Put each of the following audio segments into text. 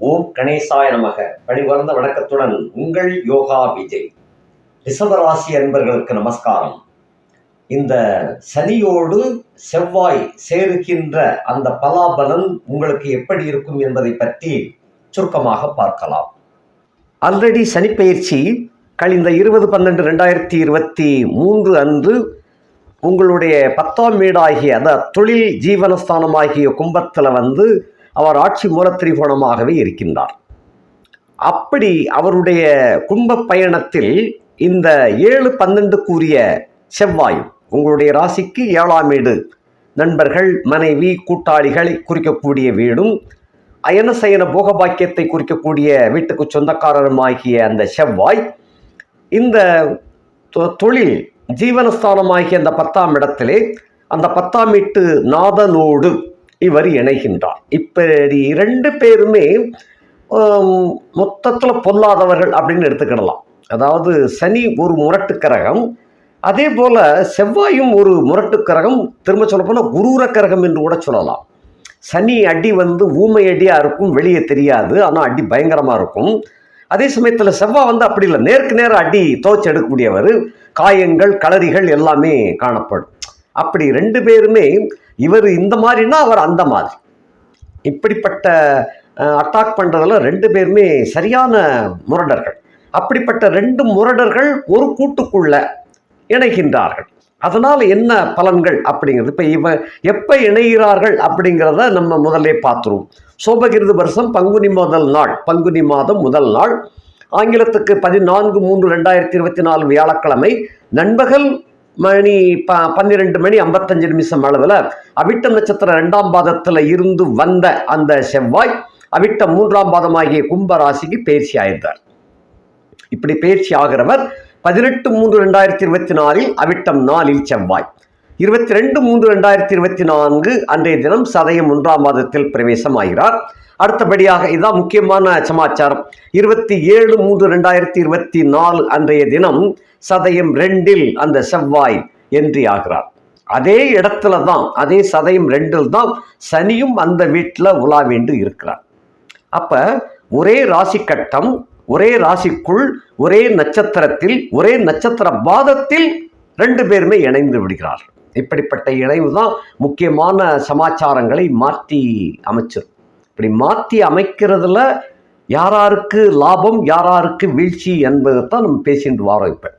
ஓம் கணேசாய நமக. பணிவர்ந்த வணக்கத்துடன் உங்கள் யோகா விஜய். ரிஷபராசி அன்பர்களுக்கு நமஸ்காரம். இந்த சனியோடு செவ்வாய் சேருகின்ற அந்த பலாபலன் உங்களுக்கு எப்படி இருக்கும் என்பதை பற்றி சுருக்கமாக பார்க்கலாம். ஆல்ரெடி சனிப்பெயர்ச்சி கழிந்த இருபது பன்னெண்டு ரெண்டாயிரத்தி இருபத்தி மூன்று அன்று உங்களுடைய பத்தாம் வீடாகிய அந்த தொழில் ஜீவனஸ்தானமாகிய கும்பத்தில் வந்து அவர் ஆட்சி மூலத்திரிகோணமாகவே இருக்கின்றார். அப்படி அவருடைய கும்ப பயணத்தில் இந்த ஏழு பன்னெண்டு கூறிய செவ்வாயும் உங்களுடைய ராசிக்கு ஏழாம் வீடு நண்பர்கள் மனைவி கூட்டாளிகளை குறிக்கக்கூடிய வீடும் அயன சயன போகபாக்கியத்தை குறிக்கக்கூடிய வீட்டுக்கு சொந்தக்காரருமாகிய அந்த செவ்வாய் இந்த தொ- தொழில் ஜீவனஸ்தானமாகிய அந்த பத்தாம் இடத்திலே அந்த பத்தாம் வீட்டு நாதனோடு இவர் இணைகின்றார். இப்படி இரண்டு பேருமே மொத்தத்தில் பொல்லாதவர்கள் அப்படின்னு எடுத்துக்கிடலாம். அதாவது சனி ஒரு முரட்டு கிரகம் அதே போல் செவ்வாயும் ஒரு முரட்டு கிரகம் திரும்ப சொல்ல போனால் குரூர கிரகம் என்று கூட சொல்லலாம். சனி அடி வந்து ஊமை அடியாக இருக்கும் வெளியே தெரியாது ஆனால் அடி பயங்கரமாக இருக்கும். அதே சமயத்தில் செவ்வாய் வந்து அப்படி இல்லை நேருக்கு நேரம் அடி துவச்சி எடுக்கக்கூடியவர் காயங்கள் களரிகள் எல்லாமே காணப்படும். அப்படி ரெண்டு பேருமே இவர் இந்த மாதிரின்னா அவர் அந்த மாதிரி. இப்படிப்பட்ட அட்டாக் பண்ணுறதுல ரெண்டு பேருமே சரியான முரடர்கள். அப்படிப்பட்ட ரெண்டு முரடர்கள் ஒரு கூட்டுக்குள்ள இணைகின்றார்கள். அதனால் என்ன பலன்கள் அப்படிங்கிறது இப்போ இவ எப்போ இணைகிறார்கள் அப்படிங்கிறத நம்ம முதலே பார்த்துருவோம். சோபகிருது வருஷம் பங்குனி முதல் நாள் பங்குனி மாதம் முதல் நாள் ஆங்கிலத்துக்கு பதினான்கு மூன்று ரெண்டாயிரத்தி இருபத்தி நாலு வியாழக்கிழமை நண்பகல் மணி ப பன்னிரெண்டு மணி ஐம்பத்தஞ்சு நிமிஷம் அளவில் அவிட்டம் நட்சத்திரம் ரெண்டாம் பாதத்தில் இருந்து வந்த அந்த செவ்வாய் அவிட்டம் மூன்றாம் பாதமாகிய கும்ப ராசிக்கு பயிற்சி ஆயிருந்தார் இப்படி பயிற்சி ஆகிறவர் பதினெட்டு மூன்று ரெண்டாயிரத்தி இருபத்தி நாலில் அவிட்டம் நாலில் செவ்வாய். இருபத்தி ரெண்டு மூன்று ரெண்டாயிரத்தி இருபத்தி நான்கு அன்றைய தினம் சதயம் ஒன்றாம் மாதத்தில் பிரவேசம் ஆகிறார் அடுத்தபடியாக இதான் முக்கியமான சமாச்சாரம். இருபத்தி ஏழு மூன்று ரெண்டாயிரத்தி இருபத்தி நாலு அன்றைய தினம் சதயம் ரெண்டில் அந்த செவ்வாய் என்று ஆகிறார். அதே இடத்துல தான் அதே சதயம் ரெண்டில் தான் சனியும் அந்த வீட்டில் உலா வேண்டு இருக்கிறார். அப்போ ஒரே ராசி கட்டம் ஒரே ராசிக்குள் ஒரே நட்சத்திரத்தில் ஒரே நட்சத்திர பாதத்தில் ரெண்டு பேருமே இணைந்து விடுகிறார் இப்படிப்பட்ட இணைவு தான் முக்கியமான சமாச்சாரங்களை மாற்றி அமைச்சிருக்கும் இப்படி மாற்றி அமைக்கிறதுல யாராருக்கு லாபம் யாராருக்கு வீழ்ச்சி என்பதை தான் நம்ம பேசிட்டு வரோம் இப்போ.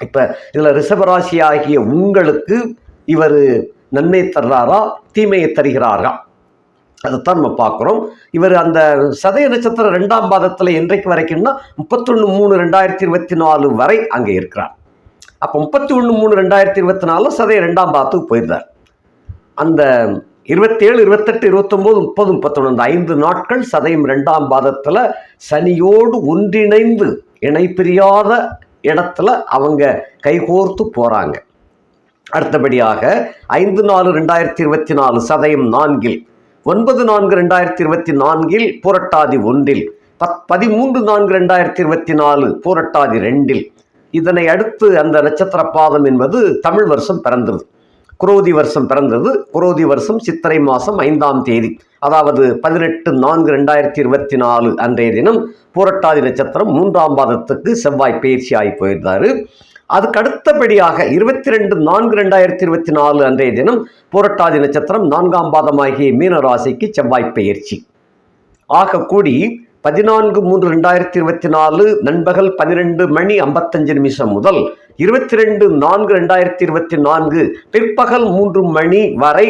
இப்போ இதில் ரிஷபராசி ஆகிய உங்களுக்கு இவர் நன்மை தர்றாரா தீமையை தருகிறாரா? அதைத்தான் நம்ம பார்க்குறோம். இவர் அந்த சதய நட்சத்திரம் ரெண்டாம் பாதத்தில் என்றைக்கு வரைக்கும்னா முப்பத்தொன்று மூணு ரெண்டாயிரத்தி இருபத்தி நாலு வரை அங்கே இருக்கிறார். அப்போ முப்பத்தி ஒன்று மூணு ரெண்டாயிரத்தி இருபத்தி நாலில் சதய ரெண்டாம் பாதத்துக்கு போயிருந்தார் அந்த இருபத்தேழு இருபத்தெட்டு இருபத்தொம்போது முப்பது முப்பத்தொன்று ஐந்து நாட்கள் சதயம் ரெண்டாம் பாதத்தில் சனியோடு ஒன்றிணைந்து இணைப்பிரியாத இடத்துல அவங்க கைகோர்த்து போகிறாங்க அடுத்தபடியாக ஐந்து நாலு ரெண்டாயிரத்தி இருபத்தி நாலு சதயம் நான்கில் ஒன்பது நான்கு ரெண்டாயிரத்தி இருபத்தி நான்கில் புரட்டாதி ஒன்றில் பத் பதிமூன்று நான்கு ரெண்டாயிரத்தி இருபத்தி நாலு புரட்டாதி ரெண்டில். இதனை அடுத்து அந்த நட்சத்திர பாதம் என்பது தமிழ் வருஷம் பிறந்தது. குரோதி வருஷம் பிறந்தது. குரோதி வருஷம் சித்திரை மாதம் ஐந்தாம் தேதி. அதாவது பதினெட்டு நான்கு ரெண்டாயிரத்தி இருபத்தி நாலு அன்றைய தினம் புரட்டாதி நட்சத்திரம் மூன்றாம் பாதத்துக்கு செவ்வாய் பயிற்சி ஆகி போயிருந்தாரு. அதுக்கு அடுத்தபடியாக இருபத்தி ரெண்டு நான்கு ரெண்டாயிரத்தி இருபத்தி நாலு அன்றைய தினம் புரட்டாதி நட்சத்திரம் நான்காம் பாதமாகிய மீன ராசிக்கு செவ்வாய் பயிற்சி. ஆக கூடி பதினான்கு மூன்று ரெண்டாயிரத்தி இருபத்தி நாலு நண்பகல் பன்னிரெண்டு மணி ஐம்பத்தஞ்சு நிமிஷம் முதல் இருபத்தி ரெண்டு நான்கு ரெண்டாயிரத்தி இருபத்தி நான்கு பிற்பகல் மூன்று மணி வரை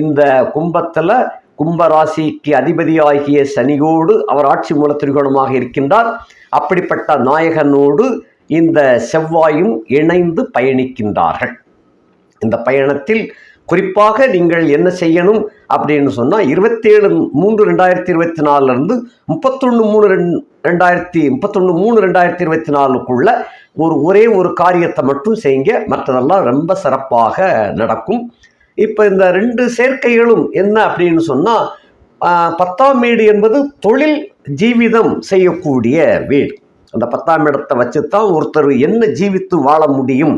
இந்த கும்பத்தில் கும்பராசிக்கு அதிபதியாகிய சனியோடு அவர் ஆட்சி மூல திரிகோணமாக இருக்கின்றார். அப்படிப்பட்ட நாயகனோடு இந்த செவ்வாயும் இணைந்து பயணிக்கின்றார்கள். இந்த பயணத்தில் குறிப்பாக நீங்கள் என்ன செய்யணும்? அப்படின்னு சொன்னால் இருபத்தேழு மூன்று ரெண்டாயிரத்தி இருபத்தி நாலுலேருந்து முப்பத்தொன்று மூணு ரெண் ரெண்டாயிரத்தி முப்பத்தொன்று மூணு ரெண்டாயிரத்தி இருபத்தி நாலுக்குள்ள ஒரு ஒரே ஒரு காரியத்தை மட்டும் செய்யுங்க. மற்றதெல்லாம் ரொம்ப சிறப்பாக நடக்கும். இப்போ இந்த ரெண்டு சேர்க்கைகளும் என்ன அப்படின்னு சொன்னால் பத்தாம் வீடு என்பது தொழில் ஜீவிதம் செய்யக்கூடிய வீடு. அந்த பத்தாம் இடத்தை வச்சு தான் ஒருத்தர் என்ன ஜீவித்து வாழ முடியும்?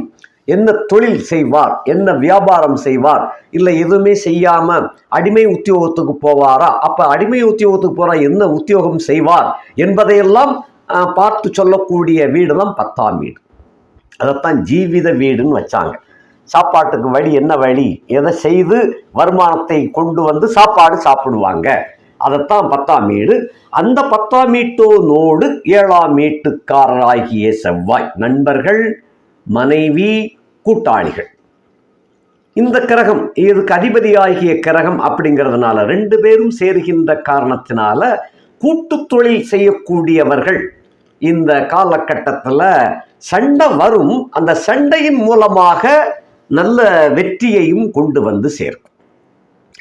என்ன தொழில் செய்வார்? என்ன வியாபாரம் செய்வார்? இல்லை எதுவுமே செய்யாமல் அடிமை உத்தியோகத்துக்கு போவாரா? அப்போ அடிமை உத்தியோகத்துக்கு போறா என்ன உத்தியோகம் செய்வார்? என்பதையெல்லாம் பார்த்து சொல்லக்கூடிய வீடு தான் பத்தாம் வீடு. அதைத்தான் ஜீவித வீடுன்னு வச்சாங்க. சாப்பாட்டுக்கு வழி என்ன வழி? எதை செய்து வருமானத்தை கொண்டு வந்து சாப்பாடு சாப்பிடுவாங்க. அதைத்தான் பத்தாம் வீடு. அந்த பத்தாம் வீட்டோனோடு ஏழாம் வீட்டுக்காரராகிய செவ்வாய். நண்பர்கள் மனைவி கூட்டாளிகள். இந்த கிரகம் இதுக்கு அதிபதியாகிய கிரகம் அப்படிங்கிறதுனால ரெண்டு பேரும் சேருகின்ற காரணத்தினால கூட்டு தொழில் செய்யக்கூடியவர்கள் இந்த காலகட்டத்தில் சண்டை வரும். அந்த சண்டையின் மூலமாக நல்ல வெற்றியையும் கொண்டு வந்து சேர்க்கும்.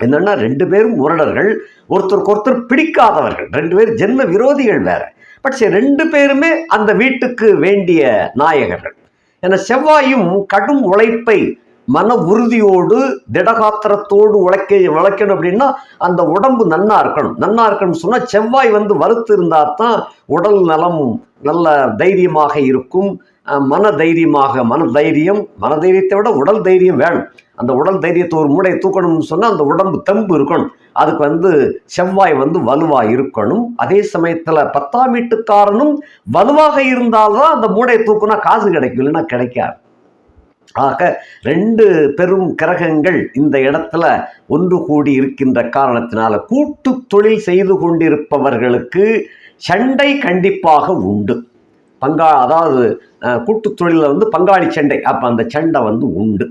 என்னன்னா ரெண்டு பேரும் முரடர்கள் ஒருத்தருக்கு ஒருத்தர் பிடிக்காதவர்கள். ரெண்டு பேர் ஜென்ம விரோதிகள் வேற. பட் ரெண்டு பேருமே அந்த வீட்டுக்கு வேண்டிய நாயகர்கள். என செவ்வாயும் கடும் உழைப்பை மன உறுதியோடு திடகாத்திரத்தோடு உழைக்க உழைக்கணும் அப்படின்னா அந்த உடம்பு நன்னா இருக்கணும். நன்னா இருக்கணும்னு சொன்னால் செவ்வாய் வந்து வறுத்து இருந்தால் தான் உடல் நலம் நல்ல தைரியமாக இருக்கும். மன தைரியமாக மன தைரியம் மன தைரியத்தை விட உடல் தைரியம் வேணும். அந்த உடல் தைரியத்தை ஒரு மூடையை தூக்கணும்னு சொன்னால் அந்த உடம்பு தெம்பு இருக்கணும். அதுக்கு வந்து செவ்வாய் வந்து வலுவாக இருக்கணும். அதே சமயத்தில் பத்தாம் வீட்டுக்காரனும் வலுவாக இருந்தால்தான் அந்த மூடையை தூக்குனா காசு கிடைக்கும் இல்லைன்னா கிடைக்காது. ஆக ரெண்டு பெரும் கிரகங்கள் இந்த இடத்துல ஒன்று கூடி இருக்கின்ற காரணத்தினால கூட்டு தொழில் செய்து கொண்டிருப்பவர்களுக்கு சண்டை கண்டிப்பாக உண்டு. பங்கா அதாவது கூட்டு தொழிலில் வந்து பங்காளி சண்டை. அப்போ அந்த சண்டை வந்து உண்டு.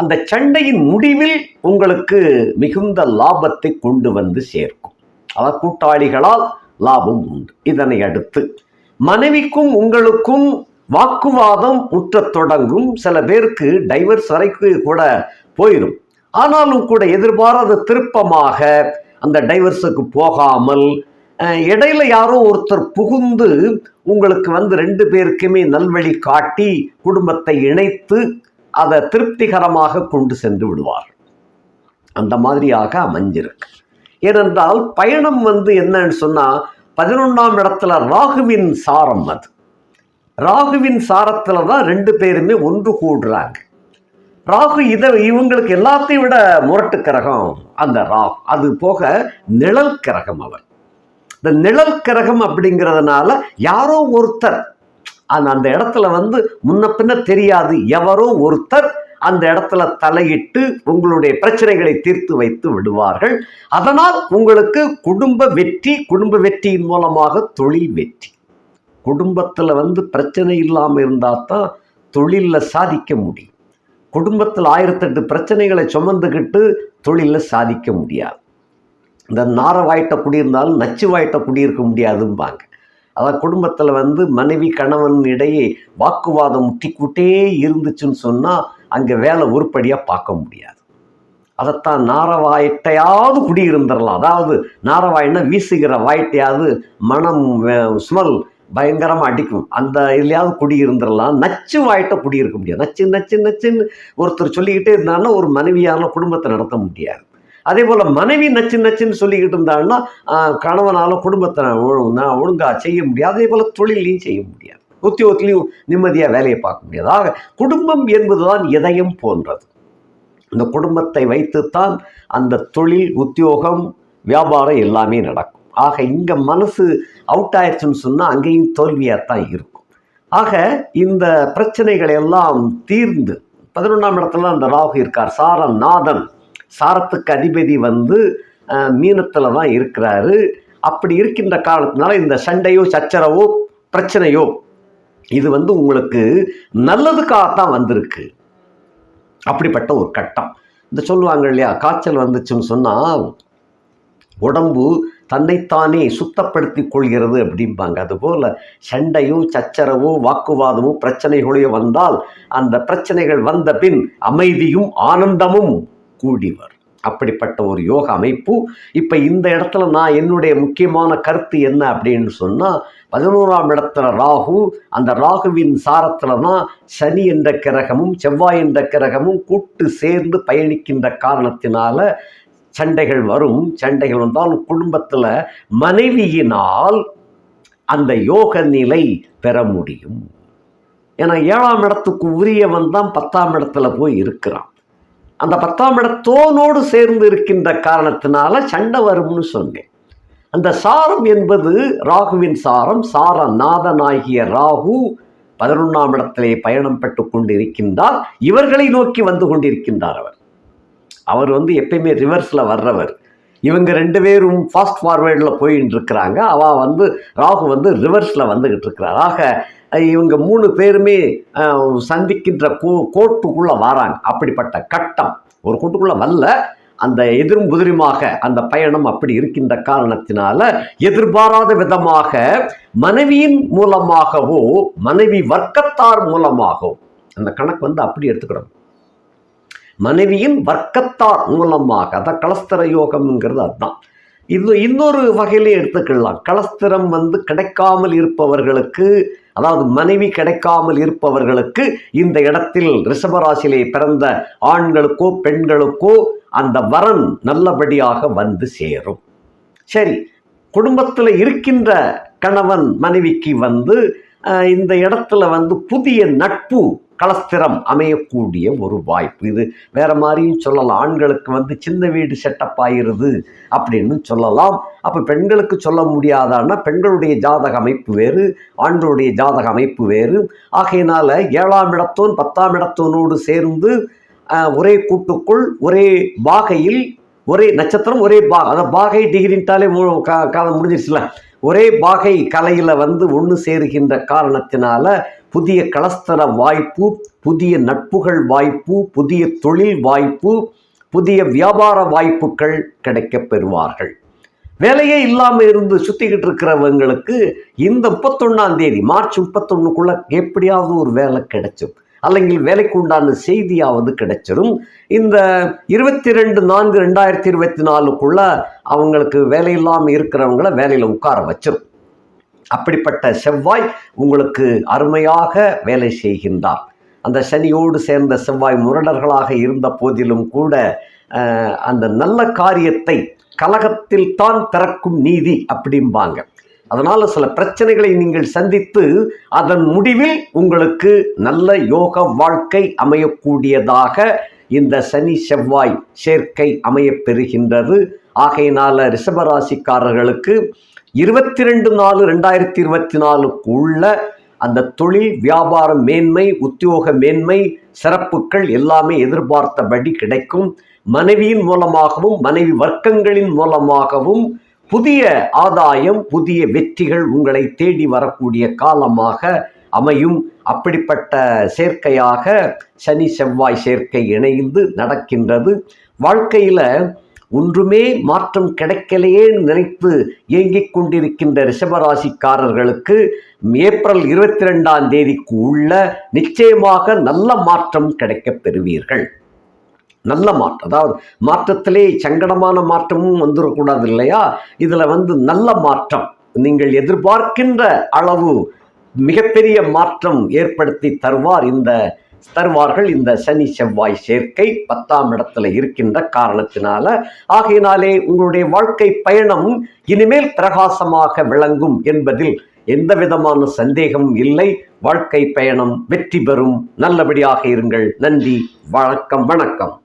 அந்த சண்டையின் முடிவில் உங்களுக்கு மிகுந்த லாபத்தை கொண்டு வந்து சேர்க்கும். அதாவது கூட்டாளிகளால் லாபம் உண்டு. இதனை அடுத்து மனைவிக்கும் உங்களுக்கும் வாக்குவாதம் முற்றத் தொடங்கும். சில பேருக்கு டைவர்ஸ் வரைக்கும் கூட போயிடும் ஆனாலும் கூட எதிர்பாராத திருப்பமாக அந்த டைவர்ஸுக்கு போகாமல் இடையில யாரோ ஒருத்தர் புகுந்து உங்களுக்கு வந்து ரெண்டு பேருக்குமே நல்வழி காட்டி குடும்பத்தை இணைத்து அதை திருப்திகரமாக கொண்டு சென்று விடுவார் அந்த மாதிரியாக அமைஞ்சிருக்கு. ஏனென்றால் பயணம் வந்து என்னன்னு சொன்னால் பதினொன்றாம் இடத்துல ராகுவின் சாரம் அது. ராகுவின் சாரத்தில் தான் ரெண்டு பேருமே ஒன்று கூடுறாங்க. ராகு இதை இவங்களுக்கு எல்லாத்தையும் விட முரட்டு கிரகம் அந்த ராகு. அது போக நிழல் கிரகம் அவர் இந்த நிழல் கிரகம் அப்படிங்கிறதுனால யாரோ ஒருத்தர் அந்த அந்த இடத்துல வந்து முன்ன பின்ன தெரியாது. எவரோ ஒருத்தர் அந்த இடத்துல தலையிட்டு உங்களுடைய பிரச்சனைகளை தீர்த்து வைத்து விடுவார்கள். அதனால் உங்களுக்கு குடும்ப வெற்றி குடும்ப வெற்றியின் மூலமாக தொழில் வெற்றி. குடும்பத்தில் வந்து பிரச்சனை இல்லாமல் இருந்தால் தான் தொழிலில் சாதிக்க முடியும். குடும்பத்தில் ஆயிரத்தெட்டு பிரச்சனைகளை சுமந்துக்கிட்டு தொழிலில் சாதிக்க முடியாது. இந்த நார வாயிட்ட குடியிருந்தாலும் நச்சு வாயிட்ட குடியிருக்க முடியாதும்பாங்க. அதான் குடும்பத்தில் வந்து மனைவி கணவன் இடையே வாக்குவாதம் முட்டிக்கிட்டே இருந்துச்சுன்னு சொன்னால் அங்கே வேலை உருப்படியாக பார்க்க முடியாது. அதைத்தான் நாரவாயிட்டையாவது குடியிருந்துடலாம் அதாவது நாரவாயின்னா வீசுகிற வாயிட்டையாவது மனம் ஸ்மெல் பயங்கரமாக அடிக்கும். அந்த இதுலையாவது குடியிருந்துடலாம் நச்சு வாயிட்ட குடியிருக்க முடியாது. நச்சு நச்சு நச்சுன்னு ஒருத்தர் சொல்லிக்கிட்டே இருந்தாங்கன்னா ஒரு மனைவியான குடும்பத்தை நடத்த முடியாது. அதே போல் மனைவி நச்சு நச்சுன்னு சொல்லிக்கிட்டு இருந்தாங்கன்னா கணவனாலும் குடும்பத்தை ஒழுங்காக செய்ய முடியாது. அதே போல் தொழிலையும் செய்ய முடியாது. உத்தியோகத்திலையும் நிம்மதியாக வேலையை பார்க்க முடியாது. ஆக குடும்பம் என்பதுதான் இதயம் போன்றது. இந்த குடும்பத்தை வைத்துத்தான் அந்த தொழில் உத்தியோகம் வியாபாரம் எல்லாமே நடக்கும். ஆக இங்கே மனசு அவுட் ஆயிடுச்சுன்னு சொன்னால் அங்கேயும் தோல்வியாக தான் இருக்கும். ஆக இந்த பிரச்சனைகள் எல்லாம் தீர்ந்து பதினொன்றாம் இடத்துல அந்த ராகு இருக்கார் சாரநாதன். சாரத்துக்கு அதிபதி வந்து மீனத்தில் தான் இருக்கிறாரு. அப்படி இருக்கின்ற காரணத்தினால இந்த சண்டையோ சச்சரவோ பிரச்சனையோ இது வந்து உங்களுக்கு நல்லதுக்காகத்தான் வந்திருக்கு. அப்படிப்பட்ட ஒரு கட்டம். இந்த சொல்லுவாங்க இல்லையா காய்ச்சல் வந்துச்சுன்னு சொன்னால் உடம்பு தன்னைத்தானே சுத்தப்படுத்தி கொள்கிறது அப்படிம்பாங்க. அதுபோல் சண்டையோ சச்சரவோ வாக்குவாதமோ பிரச்சனைகளையோ வந்தால் அந்த பிரச்சனைகள் வந்த பின் அமைதியும் ஆனந்தமும் கூடிவர். அப்படிப்பட்ட ஒரு யோக அமைப்பு. இப்போ இந்த இடத்துல நான் என்னுடைய முக்கியமான கருத்து என்ன அப்படின்னு சொன்னால் பதினோராம் இடத்துல ராகு அந்த ராகுவின் சாரத்தில் தான் சனி என்ற கிரகமும் செவ்வாய் என்ற கிரகமும் கூட்டு சேர்ந்து பயணிக்கின்ற காரணத்தினால சண்டைகள் வரும். சண்டைகள் வந்தால் குடும்பத்தில் மனைவியினால் அந்த யோக நிலை பெற முடியும். ஏன்னா ஏழாம் இடத்துக்கு உரியவன் தான் பத்தாம் இடத்துல போய் இருக்கிறான். அந்த பத்தாம் இடத்தோனோடு சேர்ந்து இருக்கின்ற காரணத்தினால சண்டை வரும்னு சொன்னேன். அந்த சாரம் என்பது ராகுவின் சாரம் சார நாதனாகிய ராகு பதினொன்றாம் இடத்திலே பயணம் பெற்று கொண்டிருக்கின்றார். இவர்களை நோக்கி வந்து கொண்டிருக்கின்றார் அவர். அவர் வந்து எப்பயுமே ரிவர்ஸில் வர்றவர். இவங்க ரெண்டு பேரும் ஃபாஸ்ட் ஃபார்வேர்டில் போயின்னு இருக்கிறாங்க அவள் வந்து ராகு வந்து ரிவர்ஸில் வந்துக்கிட்டு இருக்கிறார் ஆக இவங்க மூணு பேருமே சந்திக்கின்ற கோ கோட்டுக்குள்ளே வராங்க. அப்படிப்பட்ட கட்டம். ஒரு கோட்டுக்குள்ளே வரல. அந்த எதிரும் புதிருமாக அந்த பயணம் அப்படி இருக்கின்ற காரணத்தினால எதிர்பாராத விதமாக மனைவியின் மூலமாகவோ மனைவி வர்க்கத்தார் மூலமாகவோ அந்த கணக்கு வந்து அப்படி எடுத்துக்கிடணும். மனைவியின் வர்க்கத்தார் மூலமாக அதான் கலஸ்தர யோகம்ங்கிறது அதுதான். இது இன்னொரு வகையிலே எடுத்துக்கலாம் கலஸ்திரம் வந்து கிடைக்காமல் இருப்பவர்களுக்கு அதாவது மனைவி கிடைக்காமல் இருப்பவர்களுக்கு இந்த இடத்தில் ரிஷபராசிலே பிறந்த ஆண்களுக்கோ பெண்களுக்கோ அந்த வரன் நல்லபடியாக வந்து சேரும். சரி குடும்பத்தில் இருக்கின்ற கணவன் மனைவிக்கு வந்து இந்த இடத்துல வந்து புதிய நட்பு கலஸ்திரம் அமையக்கூடிய ஒரு வாய்ப்பு. இது வேற மாதிரியும் சொல்லலாம். ஆண்களுக்கு வந்து சின்ன வீடு செட்டப் ஆயிருது அப்படின்னு சொல்லலாம். அப்போ பெண்களுக்கு சொல்ல முடியாதான்னா பெண்களுடைய ஜாதக அமைப்பு வேறு ஆண்களுடைய ஜாதக அமைப்பு வேறு. ஆகையினால ஏழாம் இடத்தோன் பத்தாம் இடத்தோனோடு சேர்ந்து ஒரே கூட்டுக்குள் ஒரே பாகையில் ஒரே நட்சத்திரம் ஒரே பா அந்த பாகை டிகிரின்ட்டாலே மு காலம் முடிஞ்சிருச்சுல ஒரே பாகை கலையில் வந்து ஒன்று சேருகின்ற காரணத்தினால புதிய கலஸ்தர வாய்ப்பு புதிய நட்புகள் வாய்ப்பு புதிய தொழில் வாய்ப்பு புதிய வியாபார வாய்ப்புகள் கிடைக்க பெறுவார்கள். வேலையே இல்லாமல் இருந்து சுற்றிக்கிட்டு இருக்கிறவங்களுக்கு இந்த முப்பத்தொன்னாம் தேதி மார்ச் முப்பத்தொன்னுக்குள்ளே எப்படியாவது ஒரு வேலை கிடைச்சிடும் அல்லங்கில் வேலைக்கு உண்டான செய்தியாவது கிடைச்சிடும் இந்த இருபத்தி ரெண்டு நான்கு ரெண்டாயிரத்தி இருபத்தி நாலுக்குள்ளே அவங்களுக்கு வேலையில்லாமல் இருக்கிறவங்கள வேலையில் உட்கார வச்சிடும் அப்படிப்பட்ட செவ்வாய் உங்களுக்கு அருமையாக வேலை செய்கின்றார். அந்த சனியோடு சேர்ந்த செவ்வாய் முரடர்களாக இருந்த போதிலும் கூட அந்த நல்ல காரியத்தை கலகத்தில் தான் பிறக்கும் நீதி அப்படிம்பாங்க. அதனால் சில பிரச்சனைகளை நீங்கள் சந்தித்து அதன் முடிவில் உங்களுக்கு நல்ல யோக வாழ்க்கை அமையக்கூடியதாக இந்த சனி செவ்வாய் சேர்க்கை அமையப் பெறுகின்றது. ஆகையினால ரிஷபராசிக்காரர்களுக்கு இருபத்தி ரெண்டு நாலு ரெண்டாயிரத்தி இருபத்தி நாலுக்கு உள்ள அந்த தொழில் வியாபார மேன்மை உத்தியோக மேன்மை சிறப்புகள் எல்லாமே எதிர்பார்த்தபடி கிடைக்கும். மனைவியின் மூலமாகவும் மனைவி வர்க்கங்களின் மூலமாகவும் புதிய ஆதாயம் புதிய வெற்றிகள் உங்களை தேடி வரக்கூடிய காலமாக அமையும். அப்படிப்பட்ட சேர்க்கையாக சனி செவ்வாய் சேர்க்கை இணைந்து நடக்கின்றது. வாழ்க்கையில் ஒன்றுமே மாற்றம் கிடைக்கலையே நினைத்து ஏங்கிக் கொண்டிருக்கின்ற ரிஷபராசிக்காரர்களுக்கு ஏப்ரல் இருபத்தி ரெண்டாம் தேதிக்கு உள்ள நிச்சயமாக நல்ல மாற்றம் கிடைக்கப் பெறுவீர்கள். நல்ல மாற்றம். அதாவது மாற்றத்திலே சங்கடமான மாற்றமும் வந்துடக்கூடாது இல்லையா? இதில் வந்து நல்ல மாற்றம். நீங்கள் எதிர்பார்க்கின்ற அளவு மிகப்பெரிய மாற்றம் ஏற்படுத்தி தருவார் இந்த தருவார்கள் இந்த சனி செவ்வாய் சேர்க்கை பத்தாம் இடத்துல இருக்கின்ற காரணத்தினால. ஆகையினாலே உங்களுடைய வாழ்க்கை பயணம் இனிமேல் பிரகாசமாக விளங்கும் என்பதில் எந்த விதமான சந்தேகமும் இல்லை. வாழ்க்கை பயணம் வெற்றி பெறும். நல்லபடியாக இருங்கள். நன்றி. வணக்கம். வணக்கம்.